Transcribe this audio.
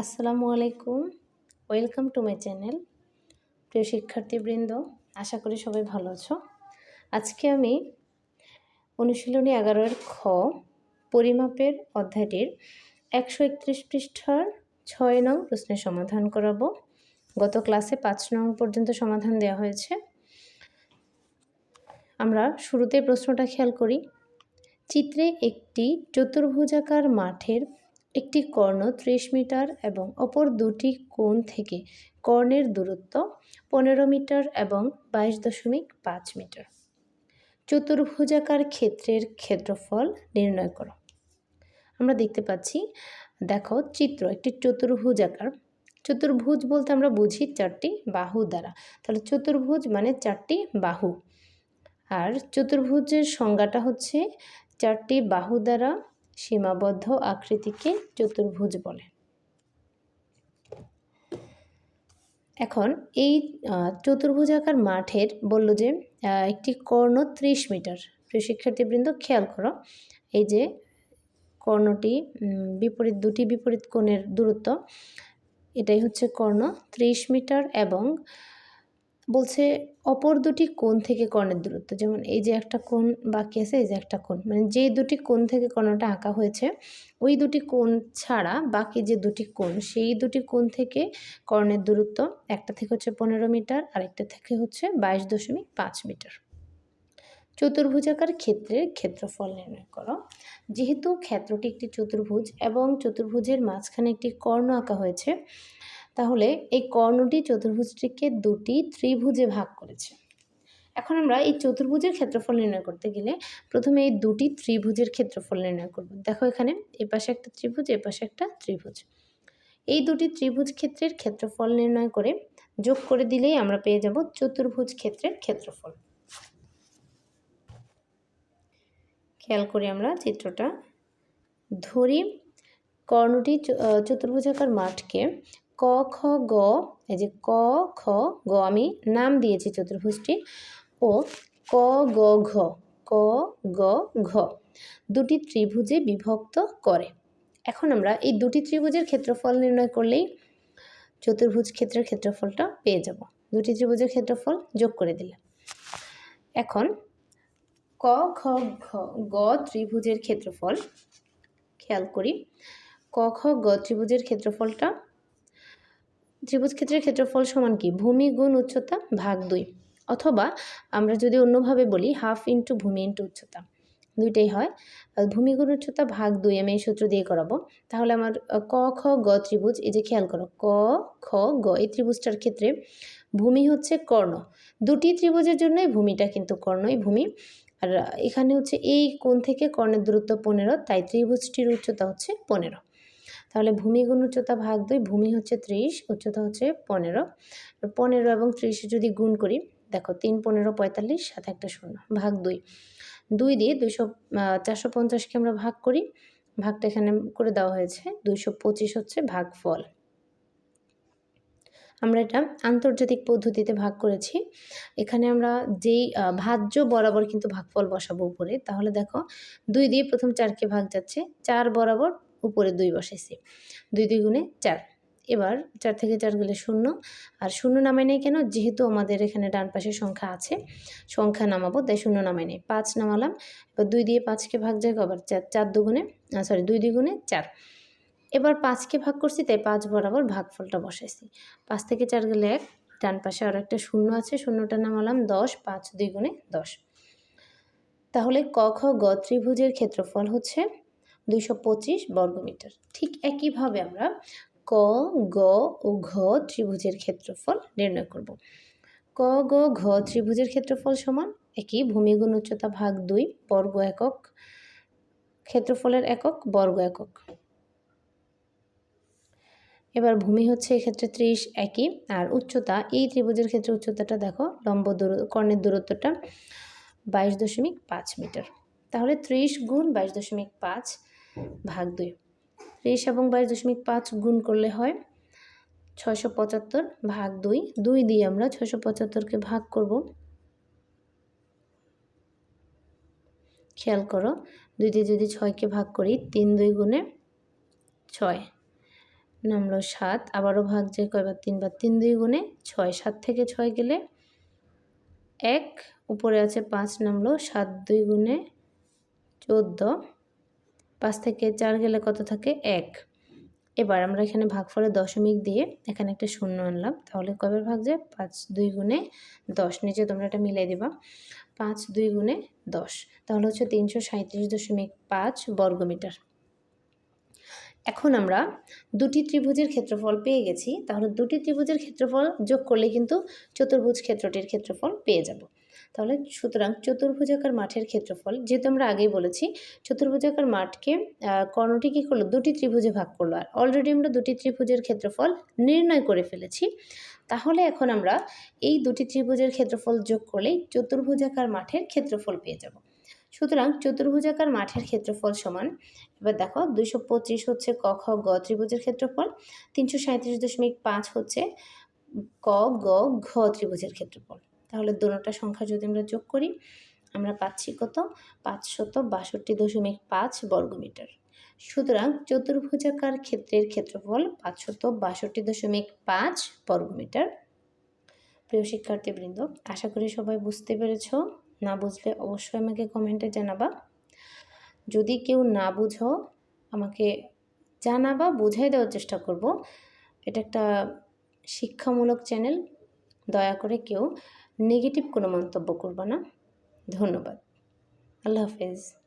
আসসালামু আলাইকুম। Welcome to my channel প্রিয় শিক্ষার্থীবৃন্দ, আশা করি সবাই ভালো আছো। আজকে আমি অনুশীলনী এগারোর খ পরিমাপের অধ্যায়টির একশো একত্রিশ পৃষ্ঠার ছয় নং প্রশ্নের সমাধান করাবো। গত ক্লাসে পাঁচ নং পর্যন্ত সমাধান দেওয়া হয়েছে। আমরা শুরুতে প্রশ্নটা খেয়াল করি। চিত্রে একটি চতুর্ভুজাকার মাঠের একটি কর্ণ ত্রিশ মিটার এবং অপর দুটি কোণ থেকে কর্ণের দূরত্ব পনেরো মিটার এবং বাইশ দশমিক পাঁচ মিটার। চতুর্ভুজাকার ক্ষেত্রের ক্ষেত্রফল নির্ণয় করো। আমরা দেখতে পাচ্ছি, দেখো চিত্র, একটি চতুর্ভুজাকার। চতুর্ভুজ বলতে আমরা বুঝি চারটি বাহু দ্বারা। তাহলে চতুর্ভুজ মানে চারটি বাহু। আর চতুর্ভুজের সংজ্ঞাটা হচ্ছে চারটি বাহু দ্বারা সীমাবদ্ধ আকৃতিকে চতুর্ভুজ বলে। এখন এই চতুর্ভুজাকার মাঠের বলল যে একটি কর্ণ ত্রিশ মিটার। প্রিয় শিক্ষার্থীবৃন্দ, খেয়াল করো, এই যে কর্ণটি বিপরীত, দুটি বিপরীত কোণের দূরত্ব, এটাই হচ্ছে কর্ণ ত্রিশ মিটার এবং বলছে অপর দুটি কোণ থেকে কর্ণের দূরত্ব। যেমন এই যে একটা কোণ বাকি আছে, এই যে একটা কোণ। মানে যে দুটি কোণ থেকে কর্ণটা আঁকা হয়েছে, ওই দুটি কোণ ছাড়া বাকি যে দুটি কোণ, সেই দুটি কোণ থেকে কর্ণের দূরত্ব একটা থেকে হচ্ছে পনেরো মিটার, আরেকটা থেকে হচ্ছে বাইশ দশমিক পাঁচ মিটার। চতুর্ভুজাকার ক্ষেত্রের ক্ষেত্রফল নির্ণয় করো। যেহেতু ক্ষেত্রটি একটি চতুর্ভুজ এবং চতুর্ভুজের মাঝখানে একটি কর্ণ আঁকা হয়েছে তাহলে এই কর্ণটি চতুর্ভুজটিকে দুটি ত্রিভুজে ভাগ করেছে। এখন আমরা এই চতুর্ভুজের ক্ষেত্রফল নির্ণয় করতে গেলে প্রথমে এই দুটি ত্রিভুজের ক্ষেত্রফল নির্ণয় করব। দেখো এখানে, এ পাশে একটা ত্রিভুজ, এ পাশে একটা ত্রিভুজ। এই দুটি ত্রিভুজ ক্ষেত্রের ক্ষেত্রফল নির্ণয় করে যোগ করে দিলেই আমরা পেয়ে যাব চতুর্ভুজ ক্ষেত্রের ক্ষেত্রফল। খেয়াল করি আমরা চিত্রটা ধরি। কর্ণটি চতুর্ভুজাকার মাঠকে ক, খ, গ, এই যে ক, খ, গ, আমি নাম দিয়েছি চতুর্ভুজটি। ও, ক, গ, ঘ, ক, গ, ঘ, দুটি ত্রিভুজে বিভক্ত করে। এখন আমরা এই দুটি ত্রিভুজের ক্ষেত্রফল নির্ণয় করলেই চতুর্ভুজ ক্ষেত্রের ক্ষেত্রফলটা পেয়ে যাব। দুটি ত্রিভুজের ক্ষেত্রফল যোগ করে দিলে। এখন ক, খ, ঘ, গ ত্রিভুজের ক্ষেত্রফল, খেয়াল করি, ক, খ, গ ত্রিভুজের ক্ষেত্রফলটা ত্রিভুজ ক্ষেত্রের ক্ষেত্রফল সমান কি? ভূমি গুণ উচ্চতা ভাগ দুই। অথবা আমরা যদি অন্যভাবে বলি, হাফ ইন্টু ভূমি ইন্টু উচ্চতা। দুইটাই হয়। ভূমি গুণ উচ্চতা ভাগ দুই আমি এই সূত্র দিয়ে করাবো। তাহলে আমার ক, খ, গ ত্রিভুজ, এই যে খেয়াল করো, ক, খ, গ, এই ত্রিভুজটার ক্ষেত্রে ভূমি হচ্ছে কর্ণ। দুটি ত্রিভুজের জন্যই ভূমিটা কিন্তু কর্ণই ভূমি। আর এখানে হচ্ছে এই কোণ থেকে কর্ণের দূরত্ব পনেরো, তাই ত্রিভুজটির উচ্চতা হচ্ছে পনেরো। তাহলে ভূমি গুণ উচ্চতা ভাগ দুই, ভূমি হচ্ছে ত্রিশ, উচ্চতা হচ্ছে পনেরো। পনেরো এবং ত্রিশ যদি গুণ করি, দেখো তিন, পনেরো, পঁয়তাল্লিশ সাথে একটা শূন্য, ভাগ দুই। দুই দিয়ে দুইশো চারশো পঞ্চাশকে আমরা ভাগ করি, ভাগটা এখানে করে দেওয়া হয়েছে, দুইশো পঁচিশ হচ্ছে ভাগ ফল আমরা এটা আন্তর্জাতিক পদ্ধতিতে ভাগ করেছি। এখানে আমরা যেই ভাজ্য বরাবর কিন্তু ভাগফল বসাবো উপরে, তাহলে দেখো দুই দিয়ে প্রথম চারকে ভাগ যাচ্ছে, চার বরাবর উপরে দুই বসাইছি। দুই দুই গুণে চার। এবার চার থেকে চার গেলে শূন্য। আর শূন্য নামাই নেই কেন? যেহেতু আমাদের এখানে ডান পাশে সংখ্যা আছে, সংখ্যা নামাবো, তাই শূন্য নামাই নেই। পাঁচ নামালাম, এবার দুই দিয়ে পাঁচকে ভাগ যায় আবার চার চার দুগুণে সরি দুই দুই গুণে চার। এবার পাঁচকে ভাগ করছি, তাই পাঁচ বরাবর ভাগফলটা বসাইছি। পাঁচ থেকে চার গেলে এক, ডান পাশে আর একটা শূন্য আছে, শূন্যটা নামালাম দশ, পাঁচ দুই গুণে দশ। তাহলে ক, খ, গ, ত্রিভুজের ক্ষেত্রফল হচ্ছে দুইশো পঁচিশ বর্গমিটার। ঠিক একইভাবে আমরা ক, গ ও ঘ ত্রিভুজের ক্ষেত্রফল নির্ণয় করব। ক, গ, ঘ ত্রিভুজের ক্ষেত্রফল সমান একই ভূমিগুণ উচ্চতা ভাগ দুই বর্গ একক ক্ষেত্রফলের একক বর্গ একক। এবার ভূমি হচ্ছে এক্ষেত্রে ত্রিশ একই, আর উচ্চতা এই ত্রিভুজের ক্ষেত্রে উচ্চতাটা দেখো লম্ব দূর, কর্ণের দূরত্বটা বাইশ দশমিক পাঁচ মিটার। তাহলে ত্রিশ গুণ বাইশ দশমিক পাঁচ ভাগ দুই। ত্রিশ এবং বাইশ দশমিক পাঁচ গুণ করলে হয় ছয়শো পঁচাত্তর ভাগ দুই। দুই দিয়ে আমরা ছয়শো পঁচাত্তরকে ভাগ করব। খেয়াল করো, দুই দিয়ে যদি ছয়কে ভাগ করি, তিন দুই গুণে ছয়। নামলো সাত, আবারও ভাগ যায় কয়বার তিনবার তিন দুই গুণে ছয়। সাত থেকে ছয় গেলে এক, উপরে আছে পাঁচ, নামলো সাত দুই গুণে চোদ্দ। পাঁচ থেকে চার গেলে কত থাকে? এক। এবার আমরা এখানে ভাগফলে দশমিক দিয়ে এখানে একটা শূন্য আনলাম। তাহলে কবে ভাগ যায়? পাঁচ দুই গুণে দশ। নিচে তোমরা এটা মিলাই দিবা। পাঁচ দুই গুণে দশ। তাহলে হচ্ছে তিনশো সাঁত্রিশ দশমিক পাঁচ বর্গমিটার। এখন আমরা দুটি ত্রিভুজের ক্ষেত্রফল পেয়ে গেছি। তাহলে দুটি ত্রিভুজের ক্ষেত্রফল যোগ করলে কিন্তু চতুর্ভুজ ক্ষেত্রটির ক্ষেত্রফল পেয়ে যাব। তাহলে সুতরাং চতুর্ভুজাকার মাঠের ক্ষেত্রফল যেহেতু আমরা আগেই বলেছি, চতুর্ভুজাকার মাঠকে কর্ণটি কী করল? দুটি ত্রিভুজে ভাগ করল। আর অলরেডি আমরা দুটি ত্রিভুজের ক্ষেত্রফল নির্ণয় করে ফেলেছি। তাহলে এখন আমরা এই দুটি ত্রিভুজের ক্ষেত্রফল যোগ করলেই চতুর্ভুজাকার মাঠের ক্ষেত্রফল পেয়ে যাব। সুতরাং চতুর্ভুজাকার মাঠের ক্ষেত্রফল সমান, এবার দেখো, দুইশো পঁচিশ হচ্ছে ক, খ, গ ত্রিভুজের ক্ষেত্রফল, তিনশো সাঁত্রিশ দশমিক পাঁচ হচ্ছে ক, গ, ঘ ত্রিভুজের ক্ষেত্রফল। তাহলে দুটা সংখ্যা যদি আমরা যোগ করি, আমরা পাচ্ছি কত? পাঁচশত বাষট্টি দশমিক পাঁচ বর্গমিটার। সুতরাং চতুর্ভুজাকার ক্ষেত্রের ক্ষেত্রফল পাঁচশত বাষট্টি দশমিক পাঁচ বর্গমিটার। প্রিয় শিক্ষার্থীবৃন্দ, আশা করি সবাই বুঝতে পেরেছ। না বুঝলে অবশ্যই আমাকে কমেন্টে জানাবা। যদি কেউ না বুঝো, আমাকে জানাবা, বুঝাই দেওয়ার চেষ্টা করব। এটা একটা শিক্ষামূলক চ্যানেল। দয়া করে কেউ নেগেটিভ কোনো মন্তব্য করব না। ধন্যবাদ। আল্লাহ হাফেজ।